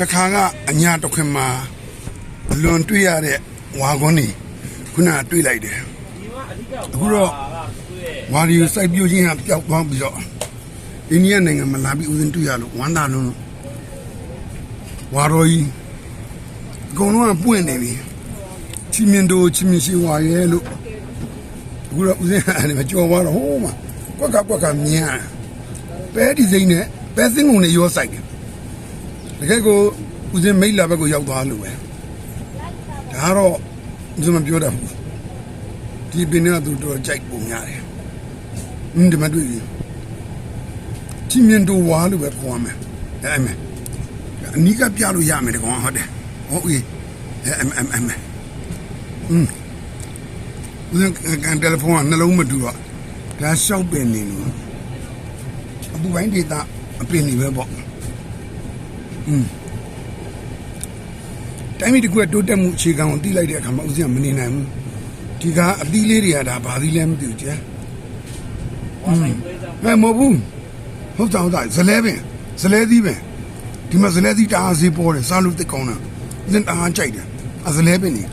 တခါကအညာတစ်ခွင်မှာအလွန်တွေ့ရတဲ့ဝါကွန်းနေခုနကတွေ့လိုက်တယ်အခုတော့ဝါရီစိုက်ပြိုးခြင်းကပျောက်သွားပြီးတော့အိန္ဒိယနိုင်ငံမှာလာပြီးဦးစင်းတွေ့ရလို့ဝမ်းသာလုံးလို့ဝါရောကြီးအကုန်လုံးကပွင့်နေပြီချီမင်တိုချီမင်ရှိဝါရဲလို့အခုတော့ဦးစင်းကအဲ့ဒီမှာကြော်သွားတော့ဟိုးမှာကွက်ကကွက်ကမြင်ရပဲဒီစိမ့်နဲ့ပဲစင်းကုန်နဲ့ရောဆိုင်တယ် တကယ်ကိုဦးစင်းမိတ်လာဘက်ကိုရောက်သွားလို့ပဲဒါကတော့ဦးစင်းမပြောတတ်ဘူးဒီပင်ကသူတော်ကြိုက်ပုံများတယ်အင်းဒီမှာတွေ့ပြီချင်းမြင်တူဝါလို့ပဲခေါ်ရမယ်အဲ့မယ်အနီးကပြလို့ရမယ်တကောင်ဟုတ်တယ်ဟုတ်ပြီအဲ့အမ်အမ်အမ်อืมဦးစင်းကန်တယ်လီဖုန်းကနှလုံးမတူတော့ဒါရှောက်ပင်နေလို့အပူပိုင်းဒေတာအပင်နေပဲပေါ့ တိုင်းပြည်တစ်ခုကတိုးတက်မှုအခြေခံကိုသိလိုက်တဲ့အခါမှာဦးစင်းကမနေနိုင်ဘူးဒီကအသီးလေးတွေကဒါဘာသီးလဲမသိဘူးကျန်อืมအဲမဟုတ်ဘူးဟုတ်တာဟုတ်တာဇလဲပင်ဇလဲသီးပင်ဒီမှာဇလဲသီးတအားစေးပေါ်တယ်စားလို့သိကောင်းတာဦးစင်းတအားကြိုက်တယ်အဇလဲပင်နေ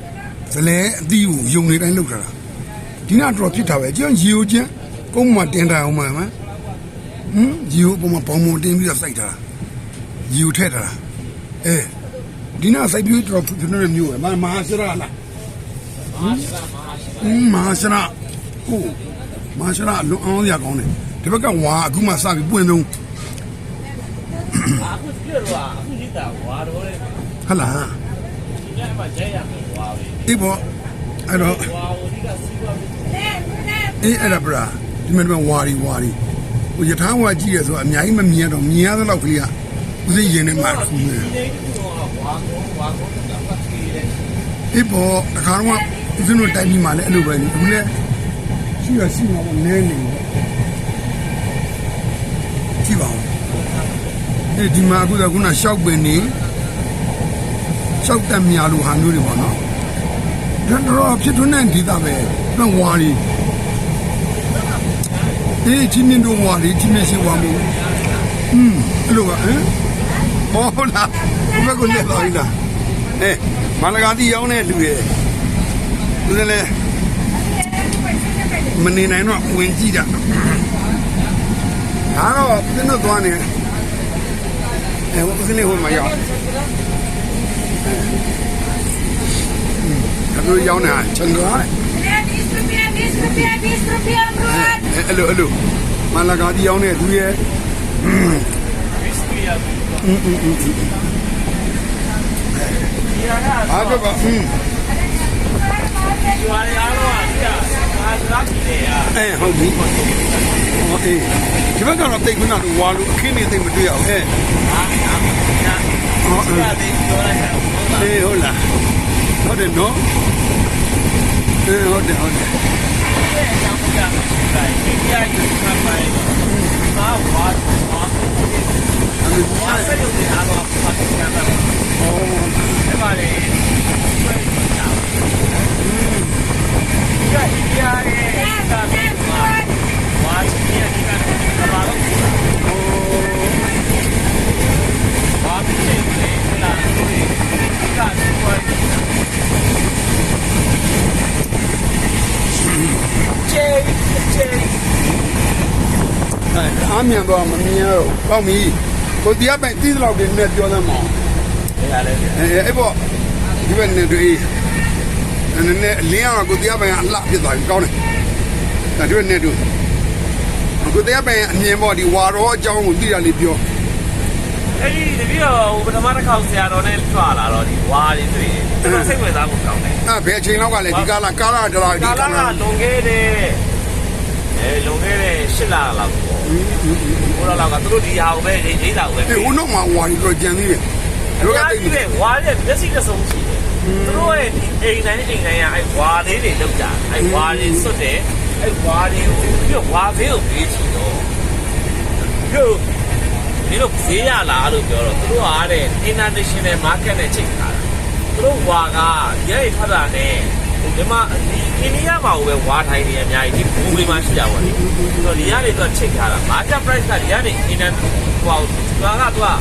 ဇလဲအသီးကိုယုံနေတိုင်းလောက်ထားတာဒီနာတော့ဖြစ်တာပဲကျန်ရီကိုကျန်ကုန်းမှာတင်ထားအောင်မှာဟမ်ရီကိုပုံမှာပေါင်ပေါင်တင်ပြီးတော့စိုက်ထားတာ ရီကိုထည့်ထားတာအဲဒီနာစိုက်ပြွေးတော်ဖြစ်နေတဲ့မျိုးပဲမမဟာစရလားမဟာစရမဟာစရဟုတ်မဟာစရလွန်အောင်ရကောင်းတယ်ဒီဘက်ကဝါအခုမှစပြီးပွင့်သုံးအခုပြတော့အခုဒီတာဝါတော့လေဟလာဒီညမှာကျဲရမယ်ဝါပဲဒီဘောအဲ့တော့ဝါဟိုဒီကစီးပွားမှုအေးအဲ့ဒါဗရာဒီမှာဒီမှာဝါရီဝါရီဟိုယထာဝါကြည့်ရဆိုအများကြီးမမြင်တော့မြင်ရတဲ့လောက်ကလေးက ဦးစိရင်နေမှာခုနေဒီနေ့ကတော့ဝါကောဝါကောတာပတ်ကြီးလေဒီဘောတခါတော့ဦးစင်းတို့တိုင်ပြီးမှလည်းအဲ့လိုပဲအခုလည်းရှိရရှိမှာပေါ့နဲနေတယ်ကြည့်ပါဦးအဲဒီမှာအခုကခုနရှောက်ပင်နေရှောက်တက်မြာလိုဟာမျိုးတွေပေါ့နော်ဒါတော့ဖြစ်ထွန်းတဲ့ဒေသပဲတော့ဝါရီအေးချင်းမြင့်တို့ဝါရီချင်းမြင့်ရှိဝါမို့อืมအဲ့လိုပါဟမ် ဟောဟုတ်လားဒီဘက်ကလက်တော်ကြီးလားအေးမလကာတိရောင်းတဲ့လူတွေသူလည်းမနေနိုင်တော့ဝင်ကြည့်တာဒါတော့ပြင်းတော့သွားနေအဲဦးစင်းလေးဟိုမှာရောက်အဘိုးရောက်နေတာချန်သွားတယ်20 rupiah, 20 rupiah, 20 rupiah, bro. အဲအဲ့လိုအဲ့လိုမလာကာတီရောက်နေသူရဲ့ ဘစ်ကီယာအားတော့ပါอืมဒီဝါရအားလုံးကကြာအာသာပြီလေအာအဲဟုတ်ပြီဟောအေးဒီဘက်ကတော့တိတ်ခုနကဝါလို့အခင်းနေတိတ်မတွေ့ရအောင်အဲအာအာညာဟောဒီကတည်းကပြောလိုက်တာအေးဟုတ်လားဟုတ်တယ်နော်အေးဟုတ်တယ်ဟုတ်တယ်အဲ့အကြောင်းပြမှာလိုက်ဒီကြိုက်ကိုမှတ်ပါလေအာဝါဝါအဲ့လိုဝါဆက်ရုံနဲ့အားလုံးဖတ်ကြတာအဲ့ပါလေဘယ်မှာကြာဒီကအိန္ဒိယရဲ့ကမှာဝါချီရဲ့ဒီကဘာလို့ဝါပြီးနေလဲလာလို့ဒီက စီပွားချေချေ အဲအား မြန်တော့မမြင်ရတော့ကောင်းပြီကိုတရားပိုင်တီးတော့ဒီနဲ့ပြောသမ်းမအောင်ရတယ်အဲအဲ့ပေါ့ဒီဘက်နဲ့တွေ့နည်းနည်းအလင်းအောင်ကိုတရားပိုင်ကအလှဖြစ်သွားပြီကောင်းတယ်ဒါဒီဘက်နဲ့တွေ့ကိုတရားပိုင်အမြင်ပေါ့ဒီဝါရောအကြောင်းကိုသိတာလေးပြောအဲ့ဒီတပည့်တော်ဟိုပထမတစ်ခေါက်ဆရာတော်နဲ့ကြွလာတော့ဒီဝါးလေးတွေ့ရင်တော်တော်စိတ်ဝင်စားဖို့ကောင်းတယ်အဲဘယ်အချိန်လောက်ကလဲဒီကာလာကာလာတလားဒီကာကာလာလာကလွန်ခဲ့တဲ့အဲလွန်ခဲ့တဲ့၈လလောက်ပေါ့ ဟိုလောက်ကသူတို့ဒီဟာကိုပဲအိတ်တာကိုပဲဒီဦးနောက်မှာဝါရီတော့ကြံသေးတယ်ဒီကကတိတ်တိပဲဝါးရဲ့မျက်စိတစ်စုံရှိတယ်သူတို့ရဲ့ဒီအိမ်တိုင်းအိမ်တိုင်းကအဲဝါးလေးတွေလောက်ကြအဲဝါးတွေစွတ်တယ်အဲဝါးတွေကိုပြီးတော့ဝါးသေးကိုပေးချင်တော့တို့ဒီလိုဈေးရလားလို့ပြောတော့သူတို့ကတဲ့ international market နဲ့ချိန်ထားတာသူတို့ဝါကရဲရထွက်တာနဲ့ဟို ဒီမှာဒီအိန္ဒိယမှာပဲဝါထိုင်နေအများကြီးဒီဘူတွေမှာရှိတာပေါ့လေဆိုတော့ဒီကနေတော့ချိန်ထားတာ market price ကဒီကနေ international ဟိုဟာကတော့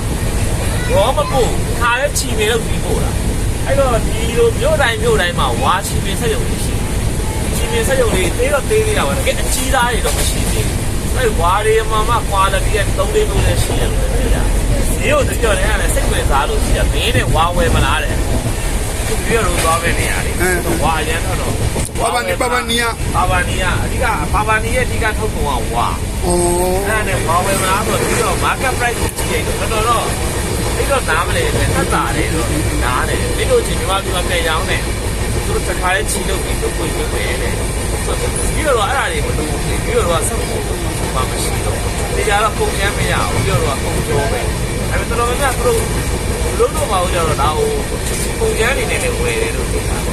ဘောမပို့ခါရဲချီနေလို့ပြီးပို့တာအဲ့တော့ဒီလိုမြို့တိုင်းမြို့တိုင်းမှာဝါချီပင်ဆက်ရုံရှိချီပင်ဆက်ရုံလေးသေးတော့သေးနေတာပါတကယ်အကြီးသားတွေတော့မရှိသေးဘူးအဲ့ဝါတွေမှာမှ quality ရဲ့3လေးလုံးနဲ့ရှိတယ်လို့ပြောတာဒီကိုတပြောတယ်ကလည်းစိတ်ဝင်စားလို့ရှိတာမင်းနဲ့ဝါဝယ်မလားတဲ့ သူပြောလို့သွားမယ်နေရာလေးဝါအရန်တော့ဘာဘာနီဘာဘာနီယာဘာဘာနီယာအဓိကဘာဘာနီရဲ့အဓိကထုတ်ပုံကဝါဩအဲ့ဒါနဲ့ဘာဝယ်မလားဆိုပြီးတော့ market price ကိုကြည့်ရင်တော့တော်တော်အဲ့တော့နားမလဲပဲသက်သာတယ်တော့နားတယ်ဒီလိုချင်းဒီမှာဒီမှာပြန်ရောင်းတယ်သူတို့တစ်ခါလေးချီလို့ပြီးတော့ကိုယ်ကိုယ်ပဲတဲ့ပြီးတော့အဲ့ဒါတွေမလုပ်ဘူးပြီးတော့ဆက်ဖို့ဘာမှမရှိတော့ဒီကြတော့ပုံရမ်းမရဘူးပြီးတော့ပုံကျော်ပဲအဲ့ဒါ တော်တော်များများသူတို့လုံးတော့မဟုတ်ကြတော့ဒါဟိုပုံရမ်းနေနေဝယ်တယ်လို့ပြောတာသူ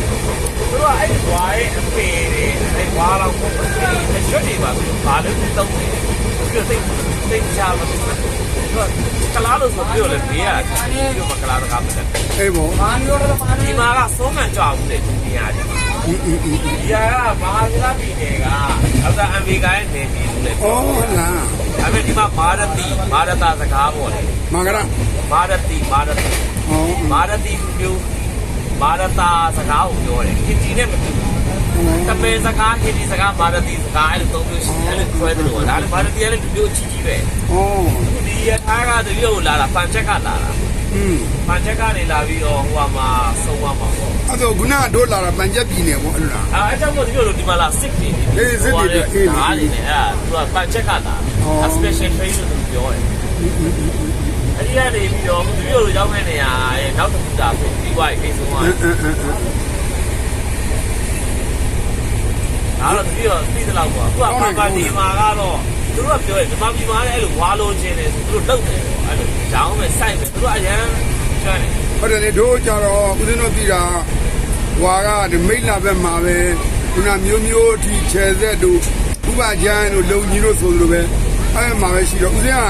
တို့အဲ့ဒီဝါရဲ့အပေတွေအဲ့ဝါတော့ပုံစံတွေရွှတ်တွေပါပြီးဘာလို့တုံးနေပြီးတော့သိသိချာမလို့ကလာလို့ဆိုပြီးတော့လေဘေးကပြီးတော့ကလာတကားမတက်အေးဘောဒီမှာကစိုးမှန်ကြအောင်လေဒီနေရာကြီးအင်းအင်းအင်း ဒီဟာကမဟာသီလပြည်နယ်ကဒေါက်တာအမ်ဗီကိုင်းနေပြည်လို့လေဩလာဒါပေမဲ့ဒီမှာမာရတိမာရတာစကားပေါ့လေမင်္ဂလာမာရတိမာရတိဩမာရတိမျိုးမာရတာစကားကိုပြောတယ်ဟင်ဒီနဲ့မတူဘူးတမေစကားဟင်ဒီစကားမာရတိစကားအဲ့လိုသုံးမျိုးရှိတယ်အဲ့လိုခွဲတယ်လို့ဒါလည်းမာရတိကလည်းဒီမျိုးအကြီးကြီးပဲဩဒီရထားကတမျိုးလာတာပန်ချက်ကလာတာ อืมပန်ချက်ကနေလာပြီးတော့ဟိုမှာဆုံးသွားမှာပေါ့အဲ့တော့ခုနကတို့လာတာပန်ချက်ပြည်နယ်ပေါ့အဲ့လိုလားအဲအကြောင်းမို့ဒီလိုဒီမှာလာစစ်တွေအေးစစ်တွေအတွက်အေးအားနေတယ်အဲ့ဒါသူကပန်ချက်ကလာအော်အ special train လို့ပြောတယ်အဲ့ဒီကနေပြီးတော့ဒီလိုလိုရောက်မဲ့နေရာရဲ့နောက်တစ်ခုတာဆိုပြီးွားရေးကိစ္စသွားအင်းအင်းအင်းအင်းဒါတော့ပြီးတော့သိသလောက်ပေါ့အခုကပါပါဒီမှာကတော့သူတို့ကပြောတယ်ဒီမှာဒီမှာလည်းအဲ့လိုဝါလိုခြင်းတယ်ဆိုသူတို့လုပ်တယ်ပေါ့ အဲ့လိုကြောင်းမဲ့စိုက်မယ်သူတို့အရန်ကျွမ်းတယ်ဟုတ်တယ်လေတို့ကြတော့ဦးဇင်းတို့ပြည်တာဟွာကဒီမိတ်လာဘက်မှာပဲခုနမျိုးမျိုးအထိခြေဆက်တို့ဥပကြမ်းတို့လုံကြီးတို့ဆိုလိုပဲအဲ့မှာပဲရှိတော့ဦးဇင်းက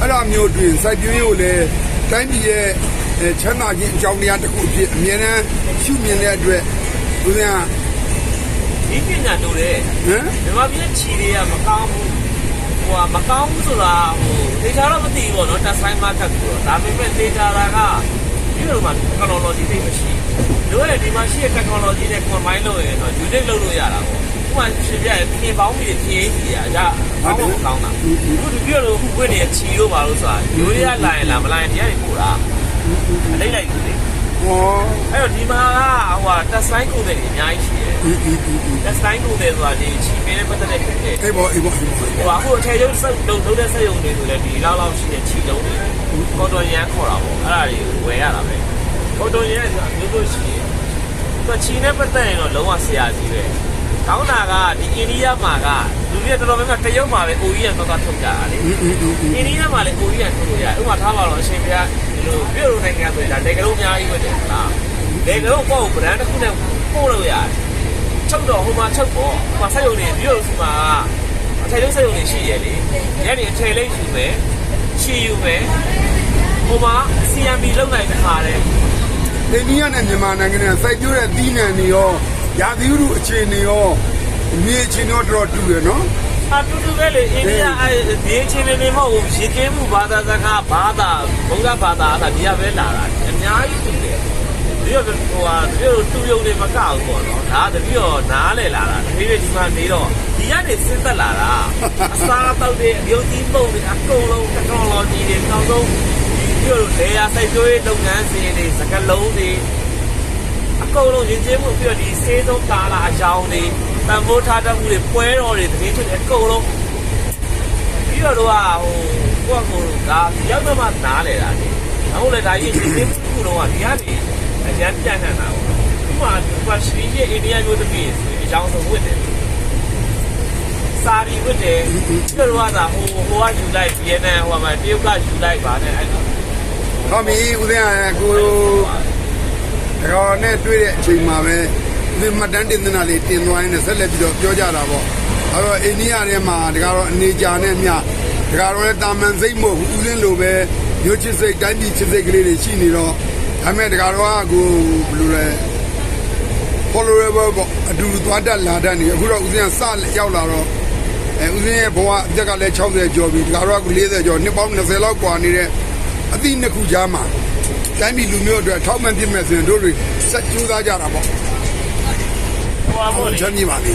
အဲ့လိုမျိုးတွင်စိုက်ပြင်းကိုလည်းတိုင်းပြည်ရဲ့အဲချမ်းသာခြင်းအကြောင်းတရားတစ်ခုအဖြစ်အမြဲတမ်းရှုမြင်တဲ့အတွက်ဦးဇင်းကဒီပညာတို့တယ်ဟမ်မြန်မာပြည်ချီတွေကမကောင်းဘူး ဟိုကမကောင်းဘူးဆိုတာဟိုဒေတာတော့မသိဘူးပေါ့နော်တက်ဆိုင်မားတက်ပြီးတော့ဒါပေမဲ့ဒေတာကဒီလိုမှ technology သိမရှိဘူးတို့လည်းဒီမှာရှိတဲ့ technology နဲ့ combine လုပ်ရင်တော့ unique လုပ်လို့ရတာပေါ့ဥပမာရှင်ပြရဲ့ပြင်ပေါင်းပြီးဖြည့်ကြီးอ่ะဒါကောင်းကောင်းတာအခုဒီပြောလို့ဝိနေချီလို့ပါလို့ဆိုတာရိုးရလာရင်လာမလာရင်တရားတွေပို့တာအလိုက်လိုက်ဘူးလေဩ အဲ့တော့ဒီမှာကဟိုကတက်ဆိုင်ကိုယ်တွေအများကြီးရှိတယ်အင်းအင်းအင်းအင်းတက်ဆိုင်ကိုယ်တွေဆိုတာဒီချီပင်းနဲ့ပတ်သက်တဲ့ဖြစ်တယ်အေးဘောအေးဘောအေးဘောဟိုအခုအထည်ချုပ်စက်လုံးလုံးတဲ့စက်ရုံတွေဆိုလည်းဒီလောက်လောက်ရှိတဲ့ချီလုံးတွေကော်တော်ရန်ခေါ်တာပေါ့အဲ့ဒါတွေဝယ်ရတာပဲကော်တော်ရန်ဆိုတာမျိုးလို့ရှိရင်သူချီနဲ့ပတ်သက်ရင်တော့လုံးဝဆရာကြီးပဲကောင်းတာကဒီအိန္ဒိယမှာကလူတွေတော်တော်များများတရုတ်မှာပဲအိုကြီးရတော့ထုတ်ကြတာလေအင်းအင်းအင်းအင်းအိန္ဒိယမှာလည်းအိုကြီးရထုတ်လို့ရတယ်ဥပမာထားပါတော့အရှင်ပြဒီ လိုပြည်လိုနိုင်ငံဆိုရင်ဒါလေကလုံးအများကြီးပဲတယ်လားလေကလုံးပေါ့ဗရန်တစ်ခုနဲ့ပို့လို့ရတယ်ချုပ်တော့ဟိုမှာချုပ်ပေါ့ဟိုမှာဆက်ရုံတွေပြည်လိုစီမှာအထည်လေးဆက်ရုံတွေရှိရလေညနေအထည်လေးယူမယ်ချီယူမယ်ဟိုမှာ CMB လောက်နိုင်တဲ့ခါတဲ့အိန္ဒိယနဲ့မြန်မာနိုင်ငံနဲ့စိုက်ပျိုးတဲ့သီးနှံတွေရောရာသီဥတုအခြေအနေရောမြေအခြေအနေရောတော်တော်တူတယ်နော် အတူတူပဲလေအိန္ဒိယအဲဒီချင်းနေနေမဟုတ်ဘူးရေကင်းမှုဘာသာစကားဘာသာဘုရားဘာသာအဲ့ဒါဒီကပဲလာတာအများကြီးတူတယ်ဒီတော့ဟိုဟာဒီလိုတူယုံတွေမကဘူးပေါ့နော်ဒါတပြီးတော့နားလေလာတာတပြီးတော့ဒီမှာနေတော့ဒီကနေစဉ်သက်လာတာအစားတောက်တဲ့အယုံကြည်ပုံတွေအကုန်လုံး technology တွေနောက်ဆုံးဒီလိုလေယာစိုက်ပျိုးရေးလုပ်ငန်းစဉ်တွေစကလုံးတွေအကုန်လုံးရင်းချင်းမှုပြီးတော့ဒီစေးသုံးကာလာအကြောင်းတွေ တန်ဖိုးထားတတ်မှုတွေပွဲတော်တွေတကယ်ဖြစ်တဲ့အကုန်လုံးပြီးတော့တော့ဟိုကိုယ့်ကိုယ်ဒါရောက်တော့မှနားလေတာလေအခုလည်းဒါကြီးဒီနေ့ခုတော့ဒီကနေအကျန်းပြန်ခံတာပေါ့ဒီမှာဒီကရှိရဲ့အိန္ဒိယမျိုးတစ်ပြည်ဆိုအကြောင်းဆုံးဝတ်တယ်စာရီဝတ်တယ်ပြီးတော့ကဟိုဟိုကယူလိုက်ဗီယက်နမ်ဟိုမှာတရုတ်ကယူလိုက်ပါနဲ့အဲ့လို။ဟောမီဦးသိန်းကကိုရောနဲ့တွေ့တဲ့အချိန်မှာပဲ ဒီမတန်းတင်တဲ့နာလေးတင်သွားရင်လည်းဆက်လက်ပြီးတော့ပြောကြတာပေါ့။အဲတော့အိန္ဒိယထဲမှာတကားတော့အနေကြာနဲ့မြတကားတော့လည်းတာမန်စိတ်မဟုတ်ဘူးဦးလင်းလိုပဲမျိုးချစ်စိတ်တိုင်းပြည်ချစ်စိတ်ကလေးတွေရှိနေတော့ဒါပေမဲ့တကားတော့ကိုဘယ်လိုလဲ follower ပေါ့အတူတူသွားတတ်လာတတ်နေအခုတော့ဦးစင်းကစရောက်လာတော့အဲဦးစင်းရဲ့ဘဝအသက်ကလည်း60ကျော်ပြီဒါတော့က40ကျော်နှစ်ပေါင်း20လောက်กว่าနေတဲ့အသည့်နှစ်ခုကြားမှာ တိုင်းပြည်လူမျိုးအတွက်ထောက်မှန်ပြစ်မဲ့ဆိုရင်တို့တွေစက်ကြိုးစားကြတာပေါ့ ဟိုပါဟောမို့လေချမ်းမြေပါလေ